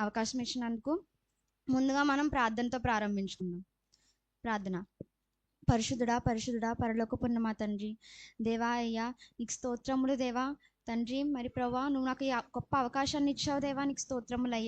అవకాశం ఇచ్చినందుకు ముందుగా మనం ప్రార్థనతో ప్రారంభించుకుందాం. ప్రార్థన. పరిశుద్ధుడా పరిశుద్ధుడా పరలోక పుణ్యమా తండ్రి దేవా అయ్యా నీకు స్తోత్రములు దేవా. తండ్రి మరి ప్రభా నువ్వు నాకు ఈ గొప్ప అవకాశాన్ని ఇచ్చావు దేవా నీకు స్తోత్రములు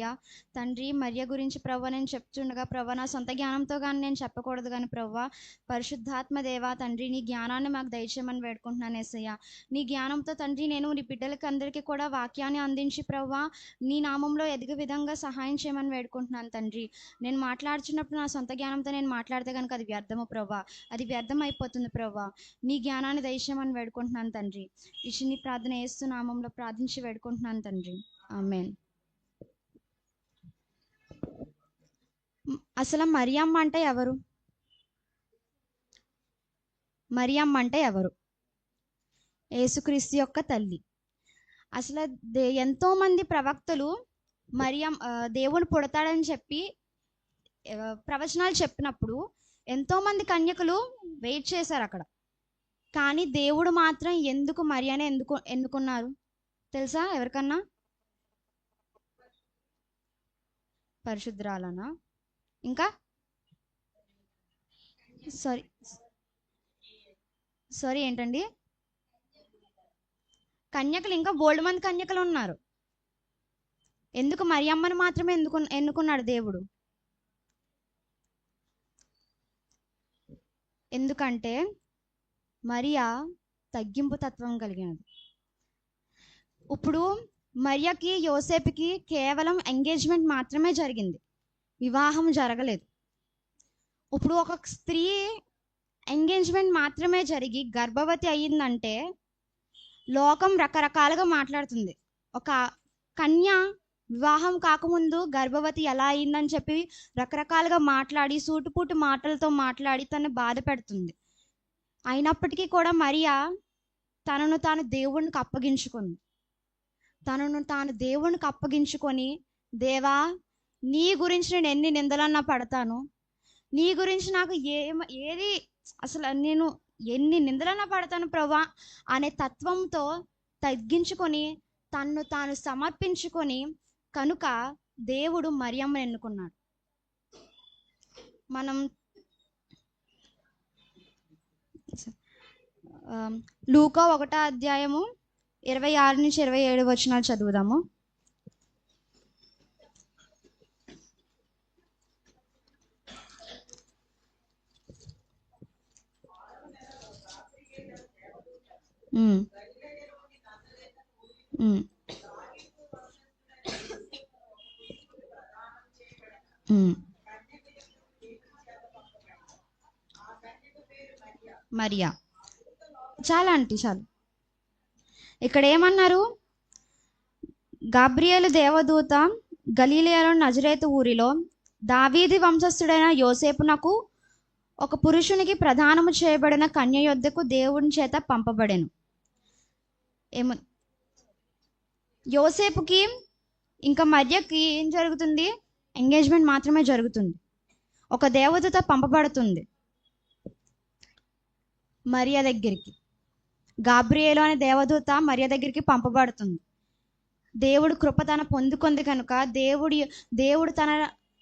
తండ్రి మరియ గురించి ప్రభా నేను చెప్తుండగా ప్రభా నా సొంత జ్ఞానంతో కానీ నేను చెప్పకూడదు కానీ ప్రభా పరిశుద్ధాత్మ దేవా తండ్రి నీ జ్ఞానాన్ని మాకు దయచేయమని వేడుకుంటున్నాను ఏసయ్య. నీ జ్ఞానంతో తండ్రి నేను నీ బిడ్డలకి అందరికీ కూడా వాక్యాన్ని అందించి ప్రభా నీ నామంలో ఎదిగే విధంగా సహాయం చేయమని వేడుకుంటున్నాను తండ్రి. నేను మాట్లాడుచున్నప్పుడు నా సొంత జ్ఞానంతో నేను మాట్లాడితే కనుక అది వ్యర్థము ప్రభా అది వ్యర్థం అయిపోతుంది ప్రభా నీ జ్ఞానాన్ని దయచేయమని వేడుకుంటున్నాను తండ్రి. ఇచ్చి నీ ప్రార్థన వేస్తూ నామంలో ప్రార్థించి వేడుకుంటున్నాను తండ్రి. ఆమెన్. అసలు మరియమ్మ అంటే ఎవరు? మరియమ్మ అంటే ఎవరు? యేసుక్రీస్తు యొక్క తల్లి. అసలు దే ఎంతో మంది ప్రవక్తలు మరియం దేవుడు పుడతాడని చెప్పి ప్రవచనాలు చెప్పినప్పుడు ఎంతో మంది కన్యకలు వెయిట్ చేశారు అక్కడ. కానీ దేవుడు మాత్రం ఎందుకు మరియనే ఎందుకు ఎన్నుకున్నారు? తెలుసా ఎవరికన్నా? పరిశుద్ధరాలనా? ఇంకా? సారీ. సారీ ఏంటండి? కన్యకలు ఇంకా బోల్డ్ మంది కన్యకలు ఉన్నారు. ఎందుకు మరియమ్మని మాత్రమే ఎందుకు ఎన్నుకున్నాడు దేవుడు? ఎందుకంటే మరియా తగ్గింపు తత్వం కలిగినది. ఇప్పుడు మరియకి యోసేపుకి కేవలం ఎంగేజ్మెంట్ మాత్రమే జరిగింది. వివాహం జరగలేదు. ఇప్పుడు ఒక స్త్రీ ఎంగేజ్మెంట్ మాత్రమే జరిగి గర్భవతి అయ్యిందంటే లోకం రకరకాలుగా మాట్లాడుతుంది. ఒక కన్య వివాహం కాకముందు గర్భవతి ఎలా అయిందని చెప్పి రకరకాలుగా మాట్లాడి సూటుపూటు మాటలతో మాట్లాడి తను బాధ పెడుతుంది. అయినప్పటికీ కూడా మరియా తనను తాను దేవునికి అప్పగించుకుంది. తనను తాను దేవునికి అప్పగించుకొని దేవా నీ గురించి నేను ఎన్ని నిందలన్నా పడతాను? నీ గురించి నాకు ఏ ఏది అసలు నేను ఎన్ని నిందలన్నా పడతాను ప్రభా? అనే తత్వంతో తగ్గించుకొని తన్ను తాను సమర్పించుకొని కనుక దేవుడు మరియమ్మని ఎన్నుకున్నాడు. మనం లూకా ఒకటో అధ్యాయము ఇరవై ఆరు నుంచి ఇరవై ఏడు వచనాలు చదువుదాము. మరియా. చాలా ఆంటీ చాలు. ఇక్కడ ఏమన్నారు? గాబ్రియేలు దేవదూత గలీలియాలో నజరేతు ఊరిలో దావీది వంశస్థుడైన యోసేపునకు ఒక పురుషునికి ప్రధానము చేయబడిన కన్య యొద్దకు దేవుని చేత పంపబడెను. ఏమో యోసేపుకి ఇంకా మర్యకి ఏం జరుగుతుంది? ఎంగేజ్మెంట్ మాత్రమే జరుగుతుంది. ఒక దేవదూత పంపబడుతుంది. మరియ దగ్గరికి. గాబ్రియేలు అనే దేవదూత మరియ దగ్గరికి పంపబడుతుంది. దేవుడు కృప తన పొందుకుంది కనుక దేవుడి దేవుడు తన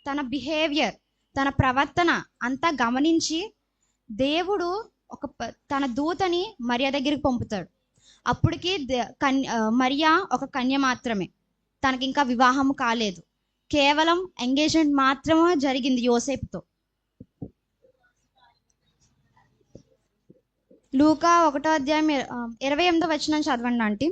తన బిహేవియర్ తన ప్రవర్తన అంతా గమనించి దేవుడు ఒక తన దూతని మరియ దగ్గరికి పంపుతాడు. అప్పటికి కన్య మరియా ఒక కన్య మాత్రమే. తనకి ఇంకా వివాహం కాలేదు. కేవలం ఎంగేజ్మెంట్ మాత్రమే జరిగింది యోసేపుతో. లూకా ఒకటో అధ్యాయం ఇరవై ఎనిమిదో వచ్చిన చదవండి ఆంటీ.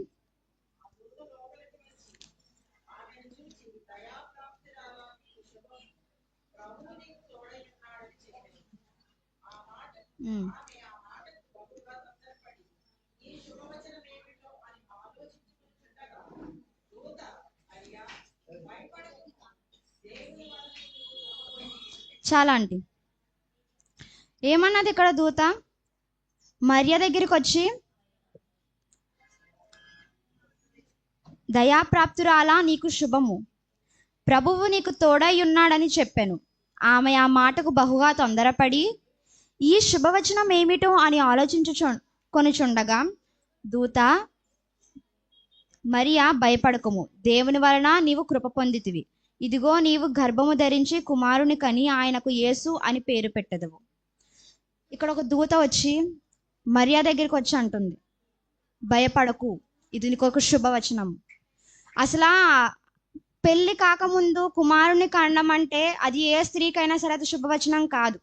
చాలా ఆంటీ. ఏమన్నది ఇక్కడ దూత? మరియ దగ్గరికి వచ్చి దయాప్రాప్తురాలా నీకు శుభము. ప్రభువు నీకు తోడై ఉన్నాడని చెప్పాను. ఆమె ఆ మాటకు బహుగా తొందరపడి ఈ శుభవచనం ఏమిటో అని ఆలోచించు కొనుచుండగా దూత మరియా భయపడకము. దేవుని వలన నీవు కృప పొందితివి. ఇదిగో నీవు గర్భము ధరించి కుమారుని కని ఆయనకు యేసు అని పేరు పెట్టదవు. ఇక్కడ ఒక దూత వచ్చి మరియా దగ్గరికి వచ్చి అంటుంది భయపడకు ఇది నీకు ఒక శుభవచనం. అసలు పెళ్ళి పెళ్ళి కాకముందు కుమారుని కండం అంటే అది ఏ స్త్రీకైనా సరే అది శుభవచనం కాదు.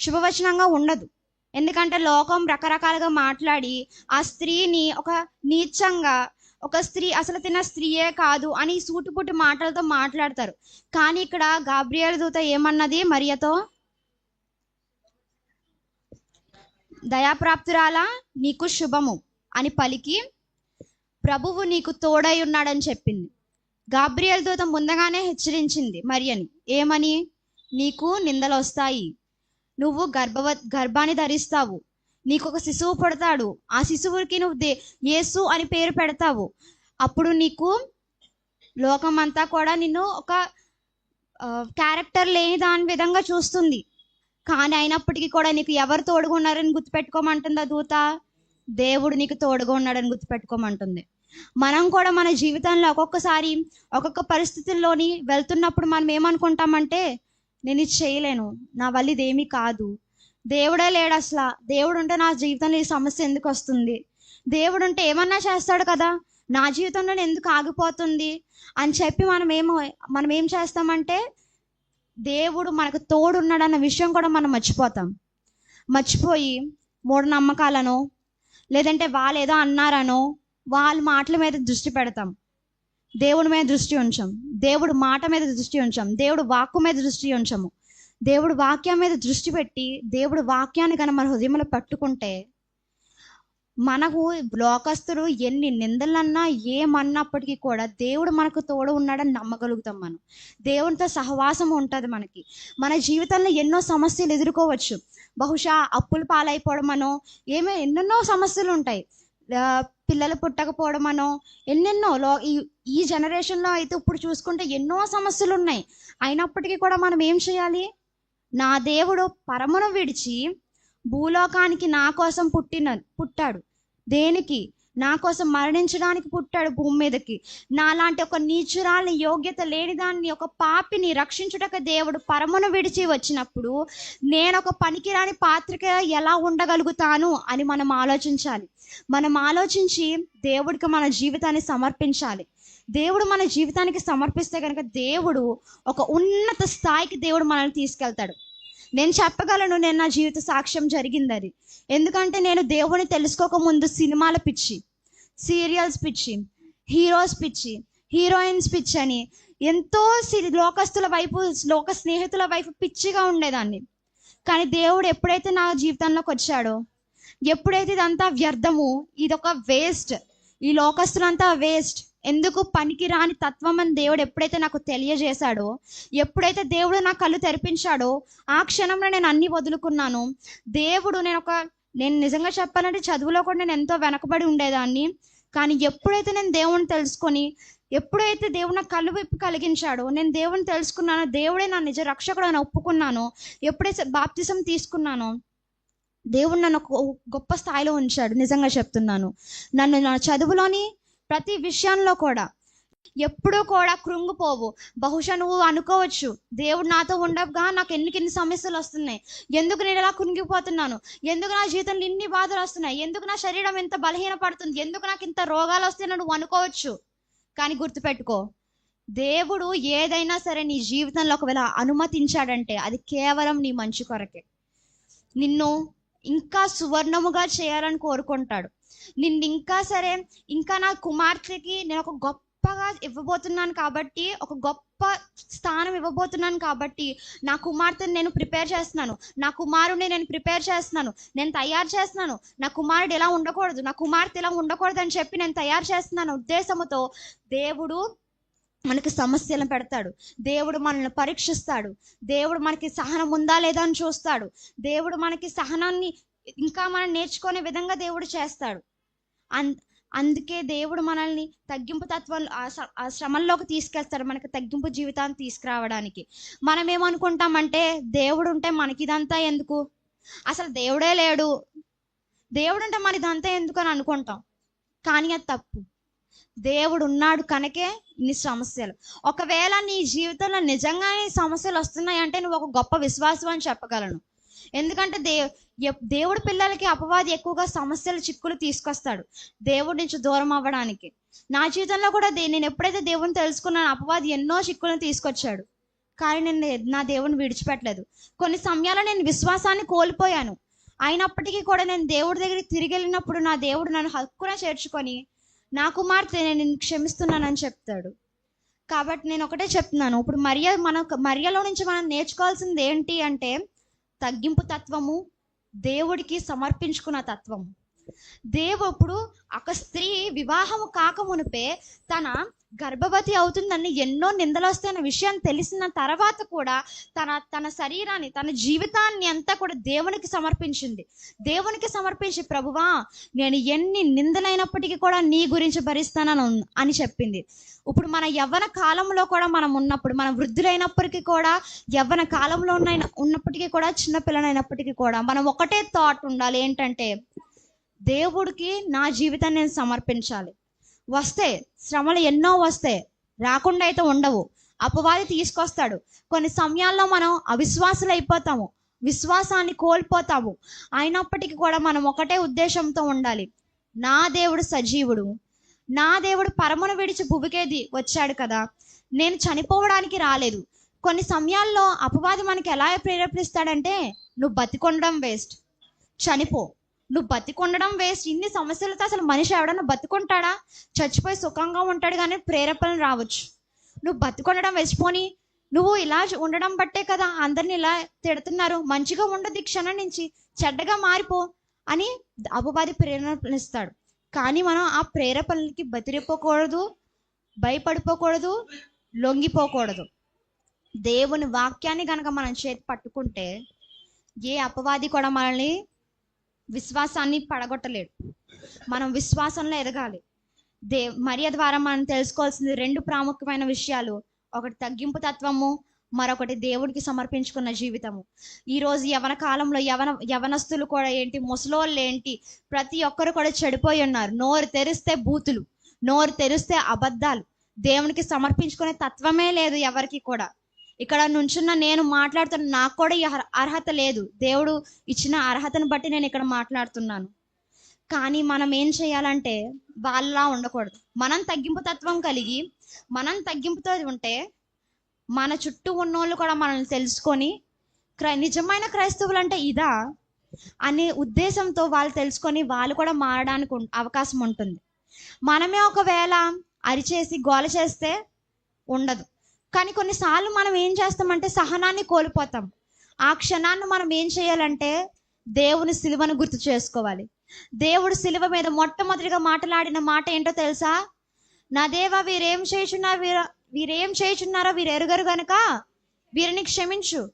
శుభవచనంగా ఉండదు. ఎందుకంటే లోకం రకరకాలుగా మాట్లాడి ఆ స్త్రీని ఒక నీచంగా ఒక స్త్రీ అసలు తిన్న స్త్రీయే కాదు అని సూటిపుట్టి మాటలతో మాట్లాడతారు. కానీ ఇక్కడ గాబ్రియల్ దూత ఏమన్నది మరియతో? దయాప్రాప్తురాలా నీకు శుభము అని పలికి ప్రభువు నీకు తోడై ఉన్నాడని చెప్పింది. గాబ్రియల్ దూత ముందుగానే హెచ్చరించింది మరియని ఏమని? నీకు నిందలు వస్తాయి. నువ్వు గర్భవ గర్భాన్ని ధరిస్తావు. నీకు ఒక శిశువు పుడతాడు. ఆ శిశువుకి నువ్వు దే యేసు అని పేరు పెడతావు. అప్పుడు నీకు లోకమంతా కూడా నిన్ను ఒక క్యారెక్టర్ లేని దాని విధంగా చూస్తుంది. కానీ అయినప్పటికీ కూడా నీకు ఎవరు తోడుగా ఉన్నారని గుర్తుపెట్టుకోమంటుందా దూత? దేవుడు నీకు తోడుగా ఉన్నాడని గుర్తుపెట్టుకోమంటుంది. మనం కూడా మన జీవితంలో ఒక్కొక్కసారి ఒక్కొక్క పరిస్థితుల్లోని వెళ్తున్నప్పుడు మనం ఏమనుకుంటామంటే నేను ఇది చేయలేను నా వల్ల ఇదేమీ కాదు. దేవుడే లేడు అసలు. దేవుడు ఉంటే నా జీవితంలో ఈ సమస్య ఎందుకు వస్తుంది? దేవుడు ఉంటే ఏమన్నా చేస్తాడు కదా? నా జీవితంలో ఎందుకు ఆగిపోతుంది? అని చెప్పి మనం ఏమో మనం ఏం చేస్తామంటే దేవుడు మనకు తోడున్నాడన్న విషయం కూడా మనం మర్చిపోతాం. మర్చిపోయి మూఢనమ్మకాలను లేదంటే వాళ్ళు ఏదో అన్నారనో వాళ్ళ మాటల మీద దృష్టి పెడతాం. దేవుడి మీద దృష్టి ఉంచాం. దేవుడు మాట మీద దృష్టి ఉంచాం. దేవుడు వాక్కు మీద దృష్టి ఉంచాము. దేవుడు వాక్యం మీద దృష్టి పెట్టి దేవుడు వాక్యాన్ని కనుక మన హృదయంలో పట్టుకుంటే మనకు లోకస్తుడు ఎన్ని నిందలన్నా ఏమన్నప్పటికీ కూడా దేవుడు మనకు తోడు ఉన్నాడని నమ్మగలుగుతాం మనం. దేవునితో సహవాసం ఉంటుంది మనకి. మన జీవితంలో ఎన్నో సమస్యలు ఎదుర్కోవచ్చు. బహుశా అప్పులు పాలైపోవడం అనో ఏమో ఎన్నెన్నో సమస్యలు ఉంటాయి. పిల్లలు పుట్టకపోవడం అనో ఎన్నెన్నో లో ఈ ఈ జనరేషన్లో అయితే ఇప్పుడు చూసుకుంటే ఎన్నో సమస్యలు ఉన్నాయి. అయినప్పటికీ కూడా మనం ఏం చేయాలి? నా దేవుడు పరమును విడిచి భూలోకానికి నా కోసం పుట్టిన పుట్టాడు. దేనికి? నా కోసం మరణించడానికి పుట్టాడు భూమి మీదకి. నాలాంటి ఒక నీచురాల్ని యోగ్యత లేని దాన్ని ఒక పాపిని రక్షించుటకు దేవుడు పరమును విడిచి వచ్చినప్పుడు నేను ఒక పనికిరాని పాత్రిక ఎలా ఉండగలుగుతాను అని మనం ఆలోచించాలి. మనం ఆలోచించి దేవుడికి మన జీవితాన్ని సమర్పించాలి. దేవుడు మన జీవితానికి సమర్పిస్తే కనుక దేవుడు ఒక ఉన్నత స్థాయికి దేవుడు మనల్ని తీసుకెళ్తాడు. నేను చెప్పగలను నేను నా జీవిత సాక్ష్యం జరిగిందని ఎందుకంటే నేను దేవుని తెలుసుకోక ముందు సినిమాల పిచ్చి సీరియల్స్ పిచ్చి హీరోస్ పిచ్చి హీరోయిన్స్ పిచ్చి అని ఎంతో లోకస్తుల వైపు లోక స్నేహితుల వైపు పిచ్చిగా ఉండేదాన్ని. కానీ దేవుడు ఎప్పుడైతే నా జీవితంలోకి వచ్చాడో ఎప్పుడైతే ఇదంతా వ్యర్థము ఇదొక వేస్ట్ ఈ లోకస్తులంతా వేస్ట్ ఎందుకు పనికి రాని తత్వం అని దేవుడు ఎప్పుడైతే నాకు తెలియజేశాడో ఎప్పుడైతే దేవుడు నా కళ్ళు తెరిపించాడో ఆ క్షణంలో నేను అన్ని వదులుకున్నాను. దేవుడు నేను ఒక నేను నిజంగా చెప్పాలంటే చదువులో కూడా నేను ఎంతో వెనకబడి ఉండేదాన్ని. కానీ ఎప్పుడైతే నేను దేవుని తెలుసుకొని ఎప్పుడైతే దేవుడు నా కళ్ళు విప్పి కలిగించాడో నేను దేవుని తెలుసుకున్నానో దేవుడే నా నిజ రక్షకుడు అని ఒప్పుకున్నానో ఎప్పుడైతే బాప్తిసం తీసుకున్నానో దేవుడు నన్ను ఒక గొప్ప స్థాయిలో ఉంచాడు. నిజంగా చెప్తున్నాను. నన్ను నా చదువులోని ప్రతి విషయంలో కూడా ఎప్పుడూ కూడా కృంగిపోవు. బహుశా నువ్వు అనుకోవచ్చు దేవుడు నాతో ఉండగా నాకు ఎన్ని కిన్ని సమస్యలు వస్తున్నాయి. ఎందుకు నేను ఇలా కృంగిపోతున్నాను? ఎందుకు నా జీవితంలో ఇన్ని బాధలు వస్తున్నాయి? ఎందుకు నా శరీరం ఇంత బలహీనపడుతుంది? ఎందుకు నాకు ఇంత రోగాలు వస్తున్నాయి నువ్వు అనుకోవచ్చు? కానీ గుర్తుపెట్టుకో దేవుడు ఏదైనా సరే నీ జీవితంలో ఒకవేళ అనుమతించాడంటే అది కేవలం నీ మంచి కొరకే. నిన్ను ఇంకా సువర్ణముగా చేయాలని కోరుకుంటాడు. నిన్ను ఇంకా సరే ఇంకా నా కుమార్తెకి నేను ఒక గొప్పగా ఇవ్వబోతున్నాను కాబట్టి ఒక గొప్ప స్థానం ఇవ్వబోతున్నాను కాబట్టి నా కుమార్తెని నేను ప్రిపేర్ చేస్తున్నాను. నా కుమారుడిని నేను ప్రిపేర్ చేస్తున్నాను. నేను తయారు చేస్తున్నాను. నా కుమారుడు ఇలా ఉండకూడదు. నా కుమార్తె ఇలా ఉండకూడదు అని చెప్పి నేను తయారు చేస్తున్నాను ఉద్దేశముతో దేవుడు మనకి సమస్యలను పెడతాడు. దేవుడు మనల్ని పరీక్షిస్తాడు. దేవుడు మనకి సహనం ఉందా లేదా అని చూస్తాడు. దేవుడు మనకి సహనాన్ని ఇంకా మనం నేర్చుకునే విధంగా దేవుడు చేస్తాడు. అన్ అందుకే దేవుడు మనల్ని తగ్గింపు తత్వం ఆ శ్రమంలోకి ఆ తీసుకెళ్తాడు మనకి తగ్గింపు జీవితాన్ని తీసుకురావడానికి. మనం ఏమనుకుంటామంటే దేవుడు ఉంటే మనకి ఇదంతా ఎందుకు? అసలు దేవుడే లేడు. దేవుడు ఉంటే మన ఇదంతా ఎందుకు అని అనుకుంటాం. కానీ అది తప్పు. దేవుడు ఉన్నాడు కనుకే ఇన్ని సమస్యలు. ఒకవేళ నీ జీవితంలో నిజంగానే ఈ సమస్యలు వస్తున్నాయంటే నువ్వు ఒక గొప్ప విశ్వాసం అని చెప్పగలను. ఎందుకంటే దే దేవుడు పిల్లలకి అపవాది ఎక్కువగా సమస్యలు చిక్కులు తీసుకొస్తాడు దేవుడి నుంచి దూరం అవ్వడానికి. నా జీవితంలో కూడా దే- నేను ఎప్పుడైతే దేవుని తెలుసుకున్నానో అపవాది ఎన్నో చిక్కులను తీసుకొచ్చాడు. కానీ నేను నా దేవుని విడిచిపెట్టలేదు. కొన్ని సమయాల్లో నేను విశ్వాసాన్ని కోల్పోయాను. అయినప్పటికీ కూడా నేను దేవుడి దగ్గరికి తిరిగి వెళ్ళినప్పుడు నా దేవుడు నన్ను హక్కున చేర్చుకొని నా కుమార్తె నేను క్షమిస్తున్నానని చెప్తాడు. కాబట్టి నేను ఒకటే చెప్తున్నాను. ఇప్పుడు మరియ మన మరియలో నుంచి మనం నేర్చుకోవాల్సింది ఏంటి అంటే తగ్గింపు తత్వము దేవుడికి సమర్పించుకున్న తత్వము. దేవుడు ఒక స్త్రీ వివాహము కాకమునిపే తన గర్భవతి అవుతుందని ఎన్నో నిందలు వస్తాయన్న విషయం తెలిసిన తర్వాత కూడా తన తన శరీరాన్ని తన జీవితాన్ని అంతా కూడా దేవునికి సమర్పించింది. దేవునికి సమర్పించి ప్రభువా నేను ఎన్ని నిందలైనప్పటికీ కూడా నీ గురించి భరిస్తానని అని చెప్పింది. ఇప్పుడు మన యవ్వన కాలంలో కూడా మనం ఉన్నప్పుడు మన వృద్ధులైనప్పటికీ కూడా యవ్వన కాలంలో ఉన్న ఉన్నప్పటికీ కూడా చిన్న పిల్లలైనప్పటికీ కూడా మనం ఒకటే థాట్ ఉండాలి. ఏంటంటే దేవుడికి నా జీవితాన్ని నేను సమర్పించాలి. వస్తే శ్రమలు ఎన్నో వస్తాయి రాకుండా అయితే ఉండవు. అపవాది తీసుకొస్తాడు. కొన్ని సమయాల్లో మనం అవిశ్వాసులు అయిపోతాము విశ్వాసాన్ని కోల్పోతాము. అయినప్పటికీ కూడా మనం ఒకటే ఉద్దేశంతో ఉండాలి. నా దేవుడు సజీవుడు. నా దేవుడు పరమును విడిచి భువికేది వచ్చాడు కదా. నేను చనిపోవడానికి రాలేదు. కొన్ని సమయాల్లో అపవాది మనకి ఎలా ప్రేరేపిస్తాడంటే నువ్వు బతికొండడం వేస్ట్ చనిపో. నువ్వు బతికొండడం వేస్ట్ ఇన్ని సమస్యలతో అసలు మనిషి ఎవడన్నా బతికుంటాడా? చచ్చిపోయి సుఖంగా ఉంటాడు కానీ ప్రేరేపణలు రావచ్చు. నువ్వు బతికొండడం వేసిపోని నువ్వు ఇలా ఉండడం బట్టే కదా అందరిని ఇలా తిడుతున్నారు. మంచిగా ఉండదు ఈ క్షణం నుంచి చెడ్డగా మారిపో అని అపవాది ప్రేరేపణిస్తాడు కానీ మనం ఆ ప్రేరేపణలకి బతిరిపోకూడదు భయపడిపోకూడదు లొంగిపోకూడదు. దేవుని వాక్యాన్ని కనుక మనం చేతి పట్టుకుంటే ఏ అపవాది కూడా మనల్ని విశ్వాసాన్ని పడగొట్టలేడు. మనం విశ్వాసంలో ఎదగాలి. దే మరియ ద్వారా మనం తెలుసుకోవాల్సింది రెండు ప్రాముఖ్యమైన విషయాలు. ఒకటి తగ్గింపు తత్వము మరొకటి దేవుడికి సమర్పించుకున్న జీవితము. ఈ రోజు యవన కాలంలో యవన యవనస్తులు కూడా ఏంటి ముసలోళ్ళు ఏంటి ప్రతి ఒక్కరు కూడా చెడిపోయి ఉన్నారు. నోరు తెరిస్తే బూతులు నోరు తెరిస్తే అబద్ధాలు. దేవునికి సమర్పించుకునే తత్వమే లేదు ఎవరికి కూడా. ఇక్కడ నుంచున్న నేను మాట్లాడుతున్న నాకు కూడా ఈ అర్హ- అర్హత లేదు. దేవుడు ఇచ్చిన అర్హతను బట్టి నేను ఇక్కడ మాట్లాడుతున్నాను. కానీ మనం ఏం చేయాలంటే వాళ్ళలా ఉండకూడదు. మనం తగ్గింపు తత్వం కలిగి మనం తగ్గింపుతో ఉంటే మన చుట్టూ ఉన్నోళ్ళు కూడా మనల్ని తెలుసుకొని క్రై నిజమైన క్రైస్తవులు అంటే ఇదా అనే ఉద్దేశంతో వాళ్ళు తెలుసుకొని వాళ్ళు కూడా మారడానికి అవకాశం ఉంటుంది. మనమే ఒకవేళ అరిచేసి గోల చేస్తే ఉండదు. కానీ కొన్నిసార్లు మనం ఏం చేస్తామంటే సహనాన్ని కోల్పోతాం. ఆ క్షణాన్ని మనం ఏం చేయాలంటే దేవుని సిలువను గుర్తు చేసుకోవాలి. దేవుడు సిలువ మీద మొట్టమొదటిగా మాట్లాడిన మాట ఏంటో తెలుసా? నా దేవ వీరేం చేయుచున్నా వీర వీరేం చేయుచున్నారో వీరు ఎరుగరు గనక వీరిని క్షమించు.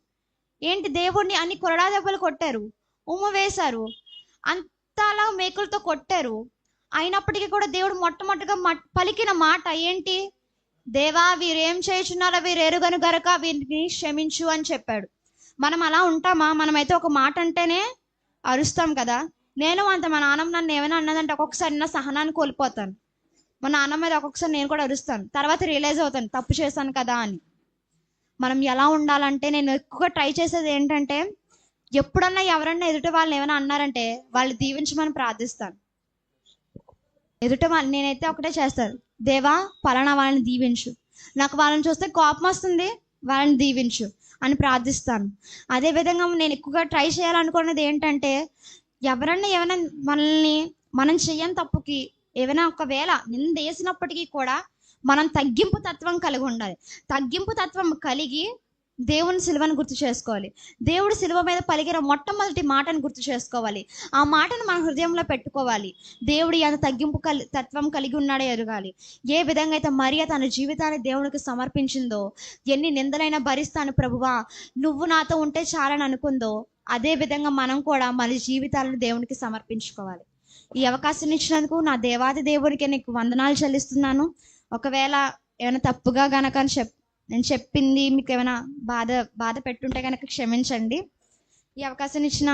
ఏంటి దేవుడిని అన్ని కొరడా దెబ్బలు కొట్టారు? ఉమ్మ వేశారు. అంతలా మేకులతో కొట్టారు. అయినప్పటికీ కూడా దేవుడు మొట్టమొదటిగా పలికిన మాట ఏంటి? దేవా వీరు ఏం చేయుచున్నారో వీరు ఎరుగను గనక వీరిని క్షమించు అని చెప్పాడు. మనం అలా ఉంటామా? మనమైతే ఒక మాట అంటేనే అరుస్తాం కదా. నేను అంత మా నాన్నమ్మ నన్ను ఏమైనా అన్నదంటే ఒక్కొక్కసారి నా సహనాన్ని కోల్పోతాను. మా నాన్న మీద ఒక్కొక్కసారి నేను కూడా అరుస్తాను. తర్వాత రియలైజ్ అవుతాను తప్పు చేశాను కదా అని. మనం ఎలా ఉండాలంటే నేను ఎక్కువగా ట్రై చేసేది ఏంటంటే ఎప్పుడన్నా ఎవరన్నా ఎదుటి వాళ్ళని ఏమైనా అన్నారంటే వాళ్ళు దీవించమని ప్రార్థిస్తాను ఎదుట వాళ్ళు నేనైతే ఒకటే చేస్తాను. దేవా పలానా వాళ్ళని దీవించు. నాకు వాళ్ళని చూస్తే కోపం వస్తుంది వాళ్ళని దీవించు అని ప్రార్థిస్తాను. అదే విధంగా నేను ఎక్కువగా ట్రై చేయాలనుకున్నది ఏంటంటే ఎవరన్నా ఏమైనా మనల్ని మనం చేయని తప్పుకి ఏమైనా ఒకవేళ నిందేసినప్పటికీ కూడా మనం తగ్గింపు తత్వం కలిగి ఉండాలి. తగ్గింపు తత్వం కలిగి దేవుని సిలువను గుర్తు చేసుకోవాలి. దేవుడు సిలువ మీద పలికిన మొట్టమొదటి మాటను గుర్తు చేసుకోవాలి. ఆ మాటను మన హృదయంలో పెట్టుకోవాలి. దేవుడు ఎంత తగ్గింపు కలి తత్వం కలిగి ఉన్నాడో ఎరగాలి. ఏ విధంగా అయితే మరియ తన జీవితాన్ని దేవునికి సమర్పించిందో ఎన్ని నిందలైనా భరిస్తాను ప్రభువా నువ్వు నాతో ఉంటే చాలని అనుకుందో అదే విధంగా మనం కూడా మన జీవితాలను దేవునికి సమర్పించుకోవాలి. ఈ అవకాశం ఇచ్చినందుకు నా దేవాది దేవుడికి నీకు వందనాలు చెల్లిస్తున్నాను. ఒకవేళ ఏమైనా తప్పుగా గనక చెప్ నేను చెప్పింది మీకు ఏమైనా బాధ బాధ పెట్టుంటే కనుక క్షమించండి. ఈ అవకాశం ఇచ్చిన